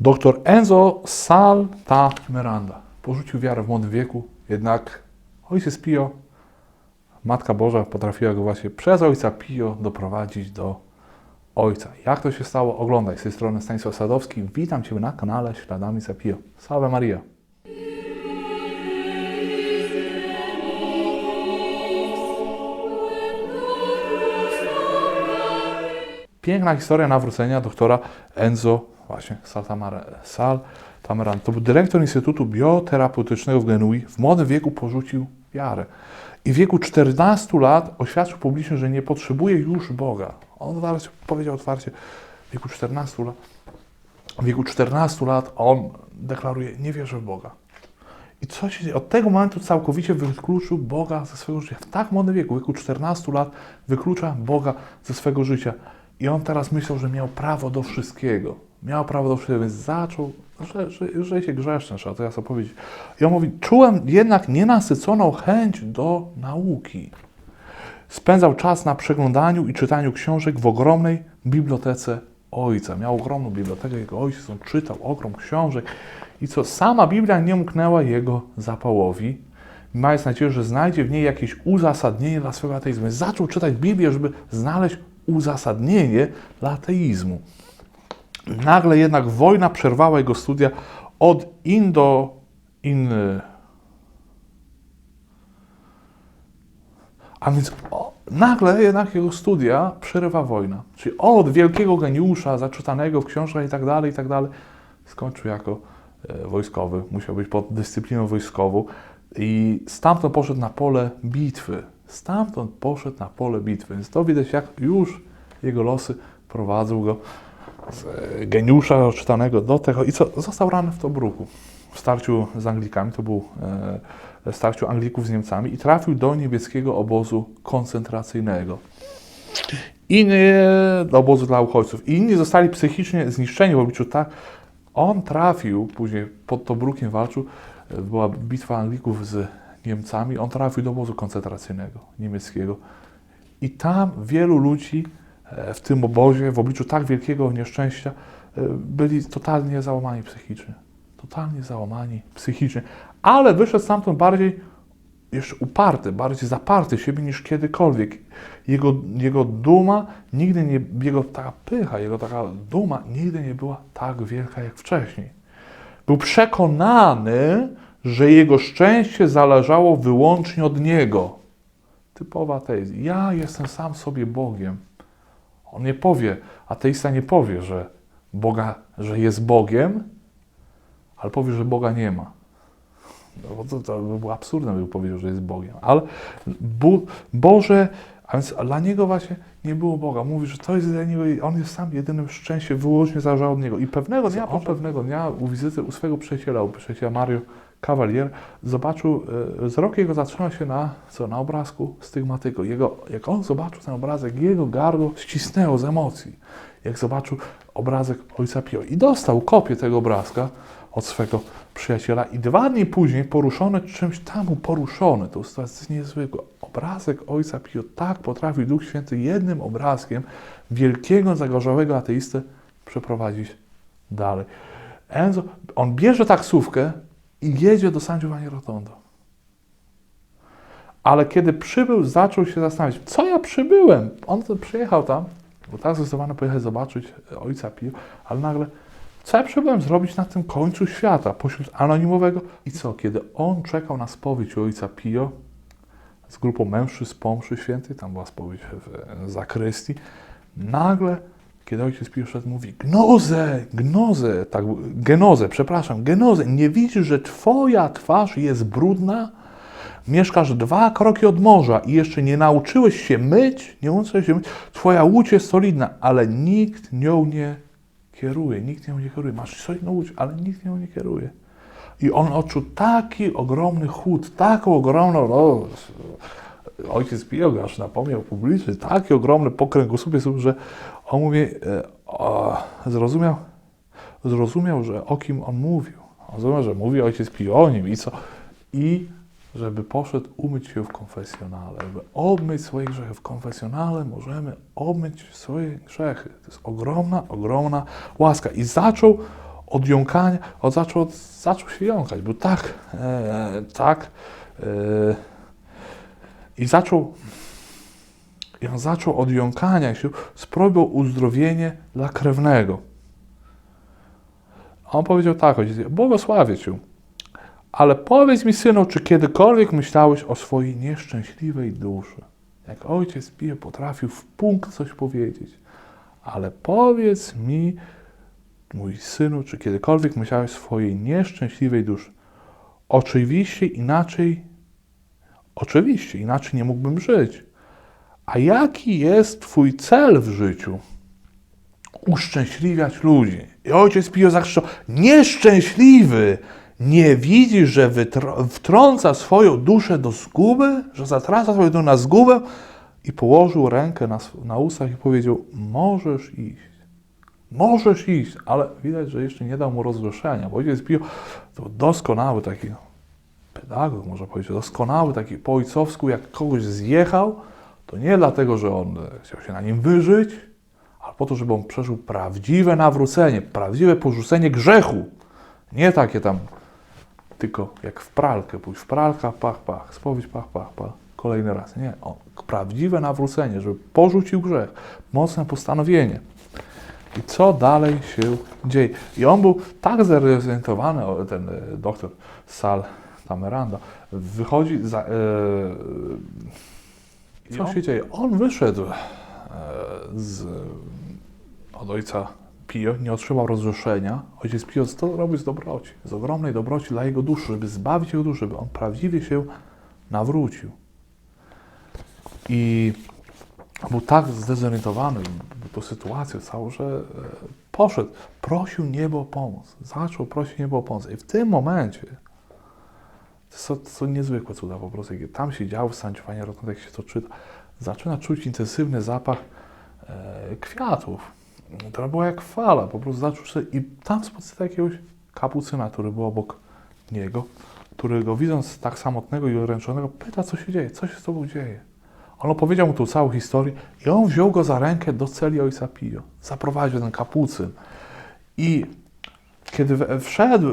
Doktor Enzo Salta Miranda porzucił wiarę w młodym wieku, jednak ojciec Pio, Matka Boża potrafiła go właśnie przez ojca Pio doprowadzić do ojca. Jak to się stało? Oglądaj z tej strony Stanisław Sadowski. Witam Cię na kanale Śladami za Pio. Salve Maria. Piękna historia nawrócenia doktora Enzo właśnie Sal Tameran. To był dyrektor Instytutu Bioterapeutycznego w Genui. W młodym wieku porzucił wiarę. I w wieku 14 lat oświadczył publicznie, że nie potrzebuje już Boga. On zaraz powiedział otwarcie, w wieku 14 lat, w wieku 14 lat on deklaruje, nie wierzę w Boga. I co się dzieje? Od tego momentu całkowicie wykluczył Boga ze swojego życia. W tak młodym wieku, w wieku 14 lat, wyklucza Boga ze swojego życia. I on teraz myślał, że miał prawo do wszystkiego. Miał prawo do wszystkiego, więc zaczął, że, że, że się grzeszny, trzeba to jasno powiedzieć. I on mówi, czułem jednak nienasyconą chęć do nauki. Spędzał czas na przeglądaniu i czytaniu książek w ogromnej bibliotece ojca. Miał ogromną bibliotekę, jego ojciec on czytał ogrom książek. I co, sama Biblia nie umknęła jego zapałowi, mając nadzieję, że znajdzie w niej jakieś uzasadnienie dla swojego ateizmu. Zaczął czytać Biblię, żeby znaleźć uzasadnienie dla ateizmu. Nagle jednak wojna przerwała jego studia od Indo... In, a więc o, nagle jednak jego studia przerywa wojna. Czyli od wielkiego geniusza, zaczytanego w książkach i tak dalej, i tak dalej, skończył jako e, wojskowy. Musiał być pod dyscypliną wojskową. I stamtąd poszedł na pole bitwy. Stamtąd poszedł na pole bitwy. Więc to widać, jak już jego losy prowadzą go z geniusza odczytanego do tego. I co? Został ranny w Tobruku. W starciu z Anglikami, to był e, starciu Anglików z Niemcami i trafił do niemieckiego obozu koncentracyjnego. Inni, do obozu dla uchodźców. Inni zostali psychicznie zniszczeni w obliczu tak. On trafił, później pod Tobrukiem walczył, e, była bitwa Anglików z Niemcami, on trafił do obozu koncentracyjnego niemieckiego. I tam wielu ludzi w tym obozie, w obliczu tak wielkiego nieszczęścia, e, byli totalnie załamani psychicznie. Totalnie załamani psychicznie. Ale wyszedł stamtąd bardziej jeszcze uparty, bardziej zaparty siebie niż kiedykolwiek. Jego, jego duma nigdy nie, jego taka pycha, jego taka duma nigdy nie była tak wielka jak wcześniej. Był przekonany, że jego szczęście zależało wyłącznie od niego. Typowa ateizm. Ja jestem sam sobie Bogiem. On nie powie, ateista nie powie, że Boga, że jest Bogiem, ale powie, że Boga nie ma. No, bo to, to by było absurdne, gdyby powiedział, że jest Bogiem. Ale Bu, Boże, a więc dla niego właśnie nie było Boga. Mówi, że to jest dla niego, i on jest sam jedynym szczęściem, wyłącznie zależało od niego. I pewnego dnia, on pewnego dnia u wizyty u swojego przyjaciela, u przyjaciela Mario Cavalier, zobaczył, e, wzrok jego zatrzymał się na, co, na obrazku stygmatyku. Jego, jak on zobaczył ten obrazek, jego gardło ścisnęło z emocji. Jak zobaczył obrazek ojca Pio. I dostał kopię tego obrazka od swego przyjaciela i dwa dni później poruszony czymś tam poruszony, to jest niezwykłe. Obrazek Ojca Pio tak potrafi Duch Święty jednym obrazkiem wielkiego, zagorzałego ateistę przeprowadzić dalej. Enzo, on bierze taksówkę i jedzie do San Giovanni Rotondo. Ale kiedy przybył, zaczął się zastanawiać, co ja przybyłem? On przyjechał tam, bo tak zdecydowano pojechać zobaczyć Ojca Pio, ale nagle co ja przybyłem zrobić na tym końcu świata, pośród anonimowego? I co, kiedy on czekał na spowiedź ojca Pio z grupą mężczyzn po mszy świętej, tam była spowiedź w zakrystii, nagle, kiedy ojciec Pio szedł, mówi gnozę, gnozę, tak, genozę, przepraszam, genozę, nie widzisz, że twoja twarz jest brudna? Mieszkasz dwa kroki od morza i jeszcze nie nauczyłeś się myć, nie nauczyłeś się myć, twoja łódź jest solidna, ale nikt nią nie kieruje, nikt nią nie kieruje. Masz solidną łódź, ale nikt nią nie kieruje. I on odczuł taki ogromny chód, taką ogromną, ojciec aż napomniał publicznie, taki ogromny pokręgosłup, że on mówi, e, o, zrozumiał, zrozumiał, że o kim on mówił. On zrozumiał, że mówi ojciec Pio o nim i co? I żeby poszedł umyć się w konfesjonale, żeby obmyć swoje grzechy. W konfesjonale możemy obmyć swoje grzechy. To jest ogromna, ogromna łaska. I zaczął od jąkania, on zaczął, od, zaczął się jąkać, był tak, e, tak e, i zaczął, i on zaczął od jąkania się, spróbował uzdrowienie dla krewnego. A on powiedział tak, ojciec, błogosławię Cię, ale powiedz mi, synu, czy kiedykolwiek myślałeś o swojej nieszczęśliwej duszy? Jak ojciec Pio potrafił w punkt coś powiedzieć. Ale powiedz mi, mój synu, czy kiedykolwiek myślałeś o swojej nieszczęśliwej duszy? Oczywiście inaczej, oczywiście inaczej nie mógłbym żyć. A jaki jest Twój cel w życiu? Uszczęśliwiać ludzi. I ojciec Pio zakrzyczał, nieszczęśliwy! Nie widzisz, że wtrąca swoją duszę do zguby? Że zatraca swoją duszę na zgubę? I położył rękę na, na ustach i powiedział, możesz iść. Możesz iść, ale widać, że jeszcze nie dał mu rozgłoszenia, bo ojciec Pio to doskonały taki pedagog, można powiedzieć, doskonały taki po ojcowsku, jak kogoś zjechał, to nie dlatego, że on chciał się na nim wyżyć, ale po to, żeby on przeżył prawdziwe nawrócenie, prawdziwe porzucenie grzechu. Nie takie tam, tylko jak w pralkę pójść, w pralka, pach, pach, spowiedź, pach, pach, pach, kolejny raz. Nie, on, prawdziwe nawrócenie, żeby porzucił grzech, mocne postanowienie. I co dalej się dzieje? I on był tak zorientowany, ten e, doktor Sal Tameranda, wychodzi za... E, co się dzieje? On wyszedł e, z, od ojca Pio, nie otrzymał rozrzeszenia. Ojciec Pio to robi z dobroci, z ogromnej dobroci dla jego duszy, żeby zbawić jego duszę, żeby on prawdziwie się nawrócił. I był tak zdezorientowany tą sytuacją całą, że e, poszedł, prosił niebo o pomoc. Zaczął prosić niebo o pomoc. I w tym momencie to są, to są niezwykłe cuda po prostu. Tam się działo w Sanciowanie Rotunda, jak się to czyta. Zaczyna czuć intensywny zapach e, kwiatów. To była jak fala, po prostu zaczął się, i tam spotyka jakiegoś kapucyna, który był obok niego, który go widząc tak samotnego i oręczonego, pyta, co się dzieje, co się z tobą dzieje. On opowiedział mu tą całą historię i on wziął go za rękę do celi ojca Pio. Zaprowadził ten kapucyn. I kiedy wszedł,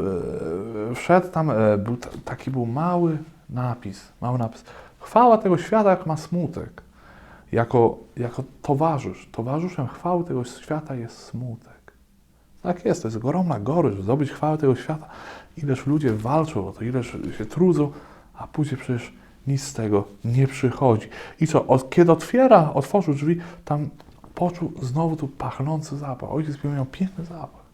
e, wszedł tam, e, był ta- taki był mały napis, mały napis. Chwała tego świata, jak ma smutek. Jako, jako towarzysz, towarzyszem chwały tego świata jest smutek. Tak jest, to jest ogromna gorycz, zdobyć chwałę tego świata. Ileż ludzie walczą o to, ileż się trudzą, a później przecież nic z tego nie przychodzi. I co, od, kiedy otwiera, otworzył drzwi, tam poczuł znowu tu pachnący zapach. Ojciec miał piękny zapach.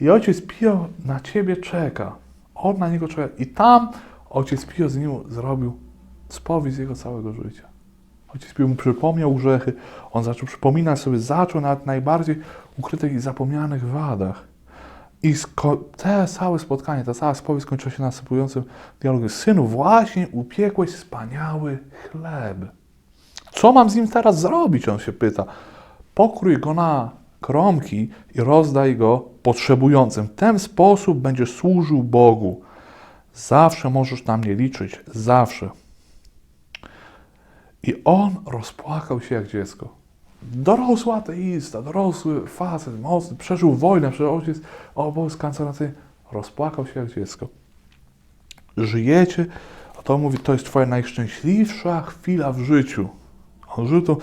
I ojciec Pio na ciebie czeka. On na niego czeka. I tam ojciec Pio z nim zrobił spowiedź jego całego życia. Ojciec Pio mu przypomniał grzechy. On zaczął przypominać sobie, zaczął nawet najbardziej ukrytych i zapomnianych wadach. I te całe spotkanie, ta cała spowiedź skończyła się następującym dialogiem. Synu, właśnie upiekłeś wspaniały chleb. Co mam z nim teraz zrobić? On się pyta. Pokrój go na kromki i rozdaj go potrzebującym. W ten sposób będziesz służył Bogu. Zawsze możesz na mnie liczyć. Zawsze. I on rozpłakał się jak dziecko. Dorosły ateista, dorosły facet, mocny, przeżył wojnę, przeżył ojciec obóz koncentracyjny. Rozpłakał się jak dziecko. Żyjecie, a to mówi, to jest twoja najszczęśliwsza chwila w życiu. On żył to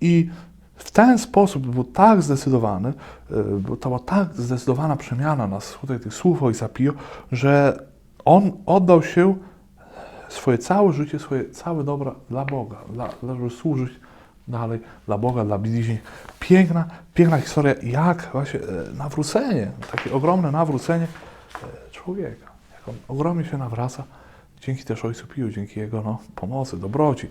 i w ten sposób był tak zdecydowany, y, to była tak zdecydowana przemiana na skutek tych słów ojca Pio, że on oddał się swoje całe życie, swoje całe dobra dla Boga, dla, dla żeby służyć dalej dla Boga, dla bliźnich. Piękna, piękna historia, jak właśnie e, nawrócenie, takie ogromne nawrócenie e, człowieka. Jak on ogromnie się nawraca, dzięki też Ojcu Piju, dzięki Jego no, pomocy, dobroci.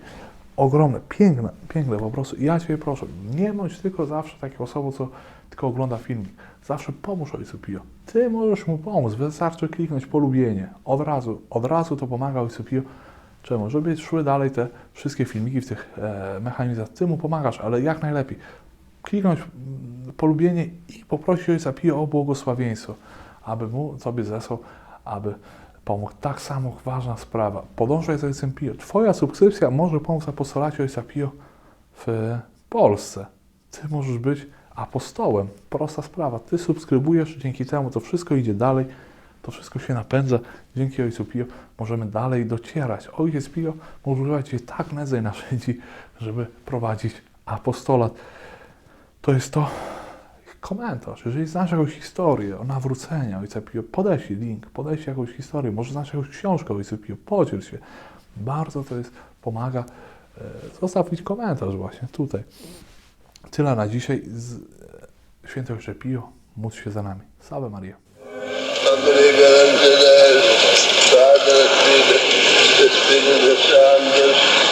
Ogromne, piękne, piękne po prostu. I ja Cię proszę, nie bądź tylko zawsze taką osobą, co tylko ogląda filmik. Zawsze pomóż Ojcu Pio. Ty możesz mu pomóc, wystarczy kliknąć polubienie. Od razu, od razu to pomaga Ojcu Pio. Czemu? Żeby szły dalej te wszystkie filmiki w tych e, mechanizmach. Ty mu pomagasz, ale jak najlepiej. Kliknąć mm, polubienie i poprosić Ojca Pio o błogosławieństwo, aby mu Tobie zesłał, aby pomógł. Tak samo ważna sprawa. Podążaj za Ojcem Pio. Twoja subskrypcja może pomóc apostolacie Ojca Pio w Polsce. Ty możesz być apostołem. Prosta sprawa. Ty subskrybujesz, dzięki temu to wszystko idzie dalej, to wszystko się napędza. Dzięki Ojcu Pio możemy dalej docierać. Ojciec Pio może używać się tak nędznej narzędzi, żeby prowadzić apostolat. To jest to komentarz. Jeżeli znasz jakąś historię o nawróceniu Ojca Pio, podeślij link, podeślij jakąś historię, może znasz jakąś książkę o Ojcu Pio, podziel się. Bardzo to jest, pomaga. E, Zostaw jakiś komentarz właśnie tutaj. Tyle na dzisiaj. Z... e, Święty Ojcze Pio, módl się za nami. Salve Maria. Padre e Santo,